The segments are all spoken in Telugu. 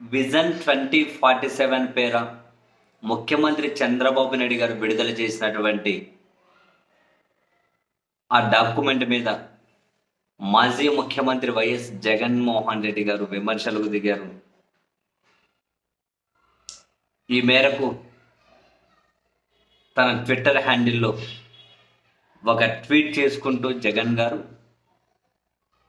విజన్ ట్వంటీ ఫార్టీ సెవెన్ పేర ముఖ్యమంత్రి చంద్రబాబు నాయుడు గారు విడుదల చేసినటువంటి ఆ డాక్యుమెంట్ మీద మాజీ ముఖ్యమంత్రి వైఎస్ జగన్మోహన్ రెడ్డి గారు విమర్శలకు దిగారు. ఈ మేరకు తన ట్విట్టర్ హ్యాండిల్లో ఒక ట్వీట్ చేసుకుంటూ జగన్ గారు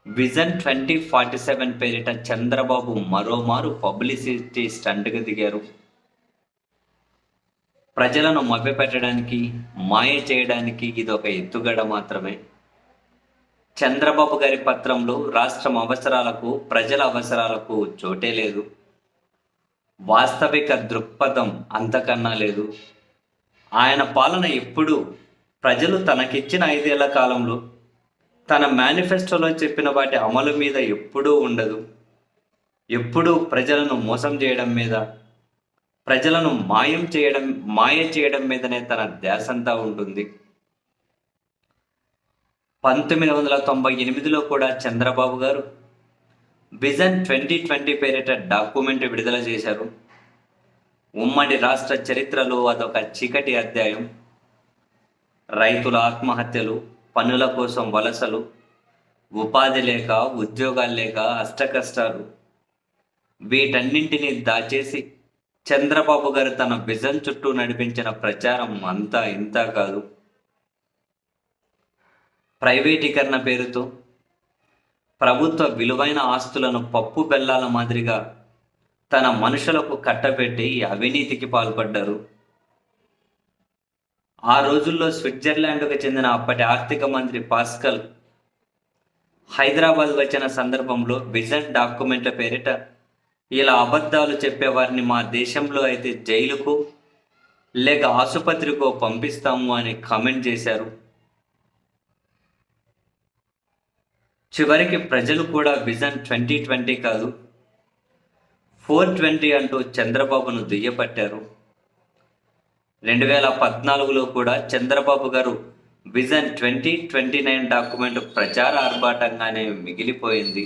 విజన్ ట్వంటీ ఫార్టీ సెవెన్ పేరిట చంద్రబాబు మరోమారు పబ్లిసిటీ స్టంట్గా దిగారు. ప్రజలను మభ్యపెట్టడానికి మాయ చేయడానికి ఇది ఒక ఎత్తుగడ మాత్రమే. చంద్రబాబు గారి పత్రంలో రాష్ట్రం అవసరాలకు ప్రజల అవసరాలకు చోటే లేదు. వాస్తవిక దృక్పథం అంతకన్నా లేదు. ఆయన పాలన ఎప్పుడు ప్రజలు తనకిచ్చిన ఐదేళ్ళ కాలంలో తన మేనిఫెస్టోలో చెప్పిన వాటి అమలు మీద ఎప్పుడూ ఉండదు. ఎప్పుడూ ప్రజలను మోసం చేయడం మీద ప్రజలను మాయం చేయడం మాయ చేయడం మీదనే తన ధ్యాసంతా ఉంటుంది. పంతొమ్మిది వందల తొంభై ఎనిమిదిలో కూడా Chandrababu garu vision twenty twenty పేరిట డాక్యుమెంట్ విడుదల చేశారు. ఉమ్మడి రాష్ట్ర చరిత్రలో అదొక చీకటి అధ్యాయం. రైతుల ఆత్మహత్యలు పనుల కోసం వలసలు ఉపాధి లేక ఉద్యోగాలు లేక అష్టకష్టాలు. వీటన్నింటినీ దాచేసి చంద్రబాబు గారు తన విజన్ చుట్టూ నడిపించిన ప్రచారం అంతా ఇంత కాదు. ప్రైవేటీకరణ పేరుతో ప్రభుత్వ విలువైన ఆస్తులను పప్పు బెల్లాల మాదిరిగా తన మనుషులకు కట్టబెట్టి అవినీతికి పాల్పడ్డారు. ఆ రోజుల్లో స్విట్జర్లాండ్కు చెందిన అప్పటి ఆర్థిక మంత్రి పాస్కల్ హైదరాబాద్ వచ్చిన సందర్భంలో విజన్ డాక్యుమెంట్ల పేరిట ఇలా అబద్ధాలు చెప్పేవారిని మా దేశంలో అయితే జైలుకు లేక ఆసుపత్రికో పంపిస్తాము అని కామెంట్ చేశారు. చివరికి ప్రజలు కూడా విజన్ ట్వంటీ ట్వంటీ కాదు ఫోర్ ట్వంటీ అంటూ చంద్రబాబును దుయ్యపట్టారు రెండు వేల పద్నాలుగులో కూడా Chandrababu garu vision twenty twenty nine document ప్రచార ఆర్భాటంగానే మిగిలిపోయింది.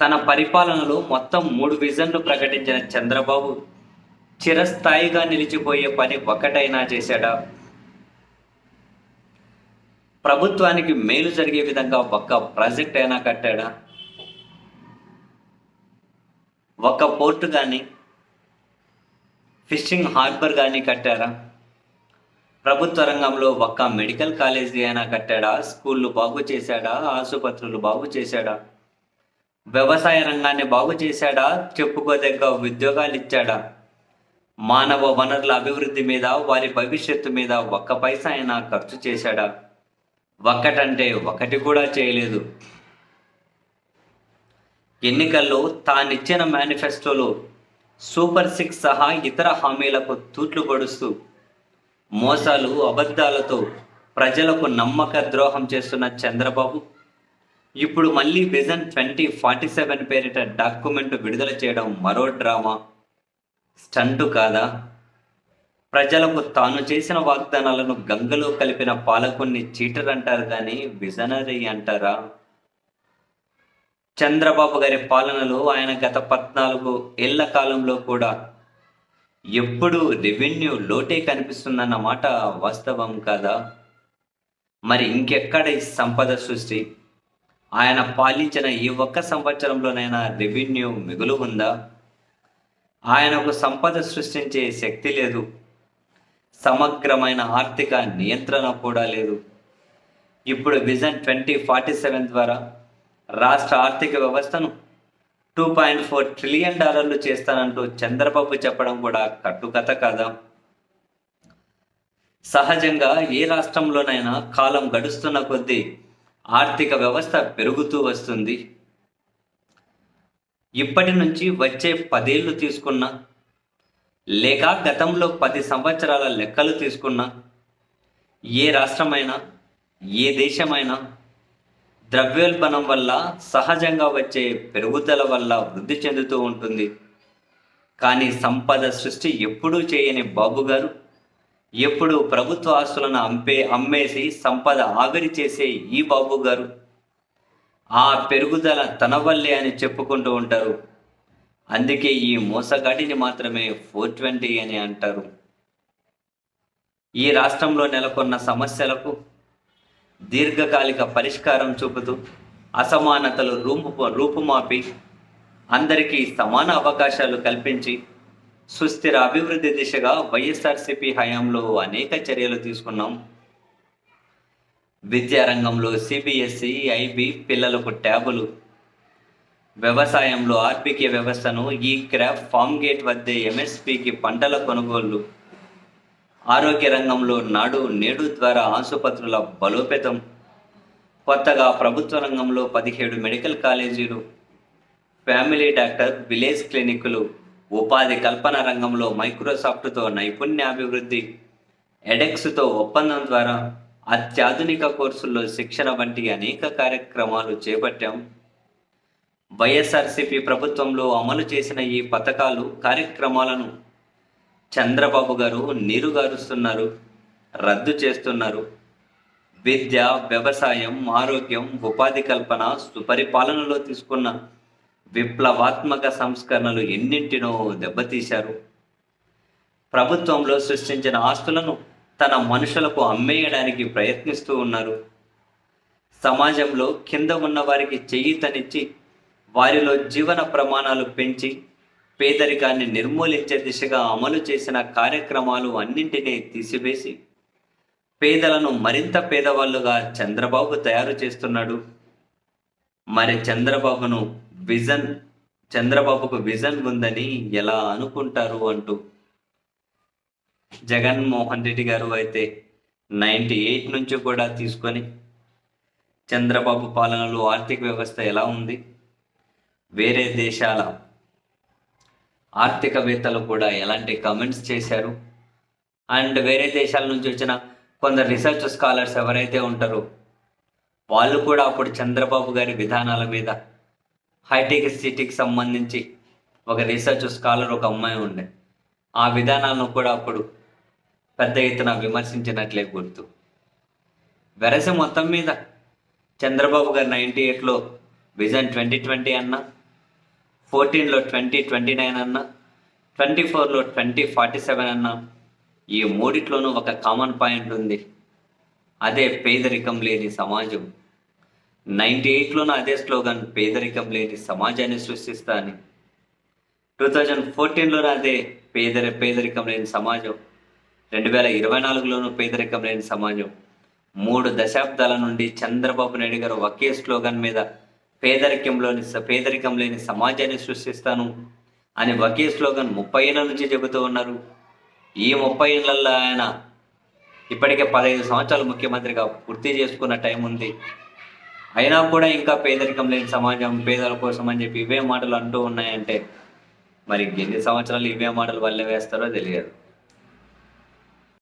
తన పరిపాలనలో మొత్తం మూడు విజన్లు ప్రకటించిన చంద్రబాబు చిరస్థాయిగా నిలిచిపోయే పని ఒకటైనా చేశాడా? ప్రభుత్వానికి మేలు జరిగే విధంగా ఒక్క ప్రాజెక్ట్ అయినా కట్టాడా? ఒక్క పోర్టు కానీ ఫిషింగ్ హార్బర్ కానీ కట్టారా? ప్రభుత్వ రంగంలో ఒక్క మెడికల్ కాలేజీ అయినా కట్టాడా? స్కూళ్ళు బాగు చేశాడా? ఆసుపత్రులు బాగు చేశాడా? వ్యవసాయ రంగాన్ని బాగు చేశాడా? చెప్పుకోదగ్గ ఉద్యోగాలు ఇచ్చాడా మానవ వనరుల అభివృద్ధి మీద వారి భవిష్యత్తు మీద ఒక్క పైసా అయినా ఖర్చు చేశాడా? ఒక్కటంటే ఒకటి కూడా చేయలేదు. ఎన్నికల్లో తానిచ్చిన మేనిఫెస్టోలో సూపర్ సిక్స్ సహా ఇతర హామీలకు తూట్లు పొడుస్తూ మోసాలు అబద్ధాలతో ప్రజలకు నమ్మక ద్రోహం చేస్తున్న చంద్రబాబు ఇప్పుడు మళ్ళీ విజన్ ట్వంటీ ఫార్టీ సెవెన్ పేరిట డాక్యుమెంట్ విడుదల చేయడం మరో డ్రామా. స్టంటు కాదా? ప్రజలకు తాను చేసిన వాగ్దానాలను గంగలో కలిపిన పాలకుణ్ణి చీటర్ అంటారు కానీ విజనరీ అంటారా? చంద్రబాబు గారి పాలనలో ఆయన గత పద్నాలుగు ఏళ్ళ కాలంలో కూడా ఎప్పుడు రెవెన్యూ లోటే కనిపిస్తుందన్న మాట వాస్తవం కాదా? మరి ఇంకెక్కడ ఈ సంపద సృష్టి? ఆయన పాలించిన ఈ ఒక్క సంవత్సరంలోనైనా రెవెన్యూ మిగులు ఉందా? ఆయనకు సంపద సృష్టించే శక్తి లేదు. సమగ్రమైన ఆర్థిక నియంత్రణ కూడా లేదు. ఇప్పుడు విజన్ ట్వంటీ ఫార్టీ సెవెన్ ద్వారా రాష్ట్ర ఆర్థిక వ్యవస్థను టూ పాయింట్ ఫోర్ ట్రిలియన్ డాలర్లు చేస్తానంటూ చంద్రబాబు చెప్పడం కూడా కట్టుకథ కాదా? సహజంగా ఏ రాష్ట్రంలోనైనా కాలం గడుస్తున్న కొద్దీ ఆర్థిక వ్యవస్థ పెరుగుతూ వస్తుంది. ఇప్పటి నుంచి వచ్చే పదేళ్ళు తీసుకున్నా లేక గతంలో పది సంవత్సరాల లెక్కలు తీసుకున్నా ఏ రాష్ట్రమైనా ఏ దేశమైనా ద్రవ్యోల్బణం వల్ల సహజంగా వచ్చే పెరుగుదల వల్ల వృద్ధి చెందుతూ ఉంటుంది. కానీ సంపద సృష్టి ఎప్పుడూ చేయని బాబు గారు ఎప్పుడు ప్రభుత్వ ఆస్తులను అంపే అమ్మేసి సంపద ఆవిరి చేసే ఈ బాబు గారు. ఆ పెరుగుదల తన వల్లే అని చెప్పుకుంటూ ఉంటారు. అందుకే ఈ మోసగాడిని మాత్రమే ఫోర్ ట్వంటీ అని అంటారు. ఈ రాష్ట్రంలో నెలకొన్న సమస్యలకు దీర్ఘకాలిక పరిష్కారం చూపుతూ అసమానతలు రూపు రూపుమాపి అందరికీ సమాన అవకాశాలు కల్పించి సుస్థిర అభివృద్ధి దిశగా వైఎస్ఆర్సిపి హయాంలో అనేక చర్యలు తీసుకున్నాం. విద్యారంగంలో సిబిఎస్ఈ ఐబి పిల్లలకు ట్యాబులు వ్యవసాయంలో ఆర్బికే వ్యవస్థను ఈ క్రాప్ ఫామ్ గేట్ వద్దే ఎంఎస్పికి పంటల కొనుగోళ్ళు ఆరోగ్య రంగంలో నాడు నేడు ద్వారా ఆసుపత్రుల బలోపేతం. కొత్తగా ప్రభుత్వ రంగంలో పదిహేడు మెడికల్ కాలేజీలు. ఫ్యామిలీ డాక్టర్ విలేజ్ క్లినిక్లు ఉపాధి కల్పన రంగంలో మైక్రోసాఫ్ట్తో నైపుణ్యాభివృద్ధి. ఎడెక్స్తో ఒప్పందం ద్వారా అత్యాధునిక కోర్సుల్లో శిక్షణ వంటి అనేక కార్యక్రమాలు చేపట్టాం. వైఎస్ఆర్సిపి ప్రభుత్వంలో అమలు చేసిన ఈ పథకాలు కార్యక్రమాలను చంద్రబాబు గారు నీరుగారుస్తున్నారు రద్దు చేస్తున్నారు. విద్య వ్యవసాయం ఆరోగ్యం ఉపాధి కల్పన సుపరిపాలనలో తీసుకున్న విప్లవాత్మక సంస్కరణలు ఎన్నింటినో దెబ్బతీశారు. ప్రభుత్వంలో సృష్టించిన ఆస్తులను తన మనుషులకు అమ్మేయడానికి ప్రయత్నిస్తూ ఉన్నారు. సమాజంలో కింద ఉన్న వారికి చెయ్యితనిచ్చి వారిలో జీవన ప్రమాణాలు పెంచి పేదరికాన్ని నిర్మూలించే దిశగా అమలు చేసిన కార్యక్రమాలు అన్నింటినీ తీసివేసి పేదలను మరింత పేదవాళ్ళుగా చంద్రబాబు తయారు చేస్తున్నాడు. మరి చంద్రబాబును విజన్ చంద్రబాబుకు విజన్ ఉందని ఎలా అనుకుంటారు అంటూ. జగన్మోహన్ రెడ్డి గారు అయితే నైంటీ ఎయిట్ నుంచి కూడా తీసుకొని చంద్రబాబు పాలనలో ఆర్థిక వ్యవస్థ ఎలా ఉంది? వేరే దేశాల ఆర్థికవేత్తలు కూడా ఎలాంటి కమెంట్స్ చేశారు? అండ్ వేరే దేశాల నుంచి వచ్చిన కొందరు రీసెర్చ్ స్కాలర్స్ ఎవరైతే ఉంటారో వాళ్ళు కూడా అప్పుడు చంద్రబాబు గారి విధానాల మీద హైటెక్ సిటీకి సంబంధించి ఒక రీసెర్చ్ స్కాలర్ ఒక అమ్మాయి ఉండే. ఆ విధానాలను కూడా అప్పుడు పెద్ద ఎత్తున విమర్శించినట్లే గుర్తు. వెరసి మొత్తం మీద చంద్రబాబు గారు నైంటీ ఎయిట్లో విజన్ ట్వంటీ ట్వంటీ అన్నా ఫోర్టీన్లో ట్వంటీ ట్వంటీ నైన్ అన్నా ట్వంటీ ఫోర్లో ట్వంటీ ఫార్టీ సెవెన్ అన్నా ఈ మూడిట్లోనూ ఒక కామన్ పాయింట్ ఉంది. అదే పేదరికం లేని సమాజం. నైంటీ ఎయిట్లోనూ అదే స్లోగన్ పేదరికం లేని సమాజాన్ని సృష్టిస్తా అని. టూ థౌజండ్ ఫోర్టీన్లోనూ అదే పేదరి పేదరికం లేని సమాజం. రెండు వేల ఇరవై నాలుగులోనూ పేదరికం లేని సమాజం. మూడు దశాబ్దాల నుండి చంద్రబాబు నాయుడు గారు ఒకే స్లోగన్ మీద పేదరికంలోని పేదరికం లేని సమాజాన్ని సృష్టిస్తాను అని ఒకే స్లోగన్ ముప్పై ఏళ్ళ నుంచి చెబుతూ ఉన్నారు. ఈ ముప్పై ఏళ్ళల్లో ఆయన ఇప్పటికే పదహైదు సంవత్సరాలు ముఖ్యమంత్రిగా పూర్తి చేసుకున్న టైం ఉంది. అయినా కూడా ఇంకా పేదరికం లేని సమాజం పేదల కోసం అని చెప్పి ఇవే మాటలు అంటూ ఉన్నాయంటే మరి ఎన్ని సంవత్సరాలు ఇవే మాటలు వల్లే వేస్తారో తెలియదు.